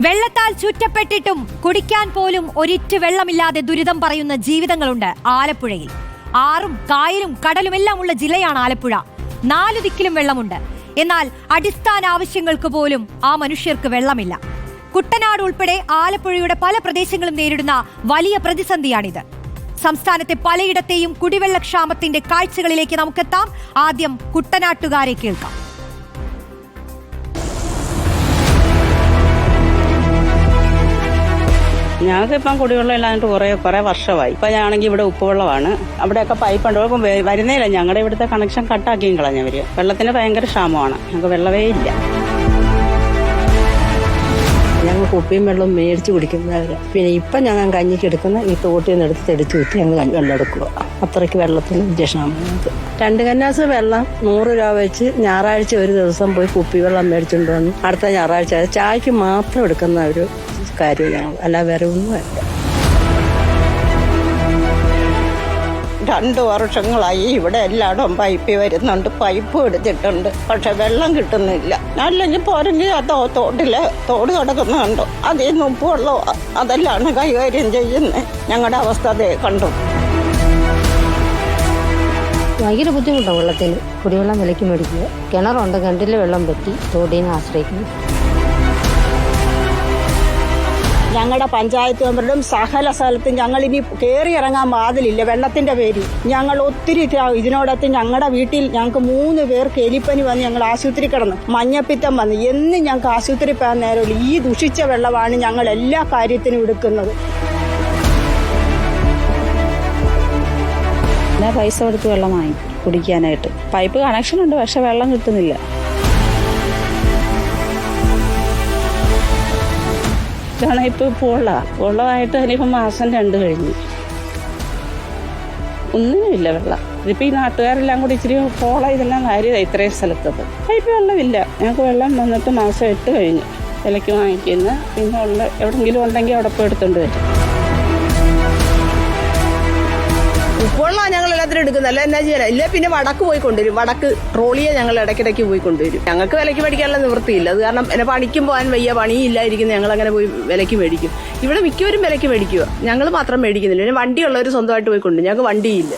വെള്ളത്താൽ ചുറ്റപ്പെട്ടിട്ടും കുടിക്കാൻ പോലും ഒരിറ്റ് വെള്ളമില്ലാതെ ദുരിതം പറയുന്ന ജീവിതങ്ങളുണ്ട് ആലപ്പുഴയിൽ. ആറും കായലും കടലും എല്ലാം ഉള്ള ജില്ലയാണ് ആലപ്പുഴ. നാലു ദിക്കിലും വെള്ളമുണ്ട്. എന്നാൽ അടിസ്ഥാന ആവശ്യങ്ങൾക്ക് പോലും ആ മനുഷ്യർക്ക് വെള്ളമില്ല. കുട്ടനാട് ഉൾപ്പെടെ ആലപ്പുഴയുടെ പല പ്രദേശങ്ങളും നേരിടുന്ന വലിയ പ്രതിസന്ധിയാണിത്. സംസ്ഥാനത്തെ പലയിടത്തെയും കുടിവെള്ളക്ഷാമത്തിന്റെ കാഴ്ചകളിലേക്ക് നമുക്കെത്താം. ആദ്യം കുട്ടനാട്ടുകാരെ കേൾക്കാം. ഞങ്ങൾക്ക് ഇപ്പം കുടിവെള്ളം ഇല്ലാഞ്ഞിട്ട് കുറേ കുറേ വർഷമായി. ഇപ്പം ഞാണെങ്കിൽ ഇവിടെ ഉപ്പുവെള്ളമാണ്. അവിടെയൊക്കെ പൈപ്പ് ഉണ്ട്. വരുന്നേയില്ല ഞങ്ങളുടെ ഇവിടുത്തെ കണക്ഷൻ കട്ടാക്കിയും കളഞ്ഞവര്. വെള്ളത്തിന് ഭയങ്കര ക്ഷാമമാണ്. ഞങ്ങൾക്ക് വെള്ളമേ ഇല്ല. ഞങ്ങൾ കുപ്പിയും വെള്ളവും മേടിച്ച് കുടിക്കുന്നവര്. പിന്നെ ഇപ്പം ഞങ്ങൾ കഞ്ഞിക്ക് എടുക്കുന്ന ഈ തോട്ടിൽ നിന്ന് എടുത്ത് തെടിച്ച് വിറ്റ് ഞങ്ങൾ വെള്ളം എടുക്കുക. അത്രയ്ക്ക് വെള്ളത്തിന് ഉദ്ദേശമാണ് ഞങ്ങൾക്ക്. രണ്ട് കന്നാസ് വെള്ളം നൂറ് രൂപ വെച്ച് ഞായറാഴ്ച ഒരു ദിവസം പോയി കുപ്പി വെള്ളം മേടിച്ചുകൊണ്ട് വന്നു അടുത്ത ഞായറാഴ്ച ചായക്ക് മാത്രം എടുക്കുന്ന ഒരു കാര്യം ഞങ്ങൾ. അല്ല വേറെ ഒന്നുമല്ല രണ്ട് വർഷങ്ങളായി ഇവിടെ എല്ലായിടവും പൈപ്പ് വരുന്നുണ്ട്. പൈപ്പ് എടുത്തിട്ടുണ്ട്. പക്ഷെ വെള്ളം കിട്ടുന്നില്ല. അല്ലെങ്കിൽ പോരെങ്കിൽ ആ തോട്ടിൽ തോട് കിടക്കുന്നുണ്ടോ. അതിൽ നിന്ന് ഉപ്പുവെള്ളോ അതെല്ലാം കൈകാര്യം ചെയ്യുന്നത് ഞങ്ങളുടെ അവസ്ഥ അതേ കണ്ടു. ഭയങ്കര ബുദ്ധിമുട്ടാണ് വെള്ളത്തിന്. കുടിവെള്ളം വിലയ്ക്ക് മേടിക്കുക കിണറുണ്ട് കിണറ്റിലെ വെള്ളം പറ്റി തോടിനെ ആശ്രയിക്കുന്നു. ഞങ്ങളുടെ പഞ്ചായത്ത് മെമ്പറും സകല സ്ഥലത്തും ഞങ്ങൾ ഇനി കയറി ഇറങ്ങാൻ വാതിലില്ല വെള്ളത്തിന്റെ പേര് ഞങ്ങൾ ഒത്തിരി ഇതിനോടൊത്ത് ഞങ്ങളുടെ വീട്ടിൽ ഞങ്ങൾക്ക് മൂന്ന് പേർക്ക് എലിപ്പനി വന്ന് ഞങ്ങൾ ആശുപത്രി കിടന്നു മഞ്ഞപ്പിത്തം വന്ന്. എന്നും ഞങ്ങൾക്ക് ആശുപത്രി പോകാൻ നേരമില്ല. ഈ ദുഷിച്ച വെള്ളമാണ് ഞങ്ങൾ എല്ലാ കാര്യത്തിനും എടുക്കുന്നത്. പൈസ കൊടുത്ത് വെള്ളം വാങ്ങി കുടിക്കാനായിട്ട്. പൈപ്പ് കണക്ഷൻ ഉണ്ട് പക്ഷെ വെള്ളം കിട്ടുന്നില്ല. ഇതാണ് ഇപ്പൊ ഇപ്പോൾ ഉള്ള ഉള്ളതായിട്ട് അതിനിപ്പോൾ മാസം രണ്ട് കഴിഞ്ഞു. ഒന്നിനുമില്ല വെള്ളം. ഇതിപ്പോ ഈ നാട്ടുകാരെല്ലാം കൂടി ഇച്ചിരി പോള ഇതെല്ലാം കാര്യമാണ് ഇത്രയും സ്ഥലത്തത്. പൈപ്പ് വെള്ളമില്ല ഞങ്ങൾക്ക് വെള്ളം വന്നിട്ട് മാസം എട്ട് കഴിഞ്ഞു. വിലയ്ക്ക് വാങ്ങിക്കുന്ന. പിന്നെ ഉള്ള എവിടെങ്കിലും ഉണ്ടെങ്കിൽ അവിടെ പോയി എടുത്തോണ്ട് വരും. ഉപ്പുവെള്ളം ഞങ്ങൾ എല്ലാത്തിനും എടുക്കുന്നത് അല്ല എന്നാ ചെയ്യാൻ ഇല്ല പിന്നെ വടക്ക് പോയി കൊണ്ടുവരും. വടക്ക് ട്രോളിയെ ഞങ്ങൾ ഇടയ്ക്കിടയ്ക്ക് പോയി കൊണ്ടുവരും. ഞങ്ങൾക്ക് വിലയ്ക്ക് മേടിക്കാനുള്ള നിവൃത്തിയില്ല. അത് കാരണം എന്നെ പണിക്കും പോകാൻ വയ്യ പണിയില്ലായിരിക്കും ഞങ്ങൾ അങ്ങനെ പോയി വിലയ്ക്ക് മേടിക്കും. ഇവിടെ മിക്കവരും വിലയ്ക്ക് മേടിക്കുക ഞങ്ങൾ മാത്രം മേടിക്കുന്നില്ല. പിന്നെ വണ്ടിയുള്ളവർ സ്വന്തമായിട്ട് പോയി കൊണ്ടുവരും. ഞങ്ങൾക്ക് വണ്ടിയില്ല.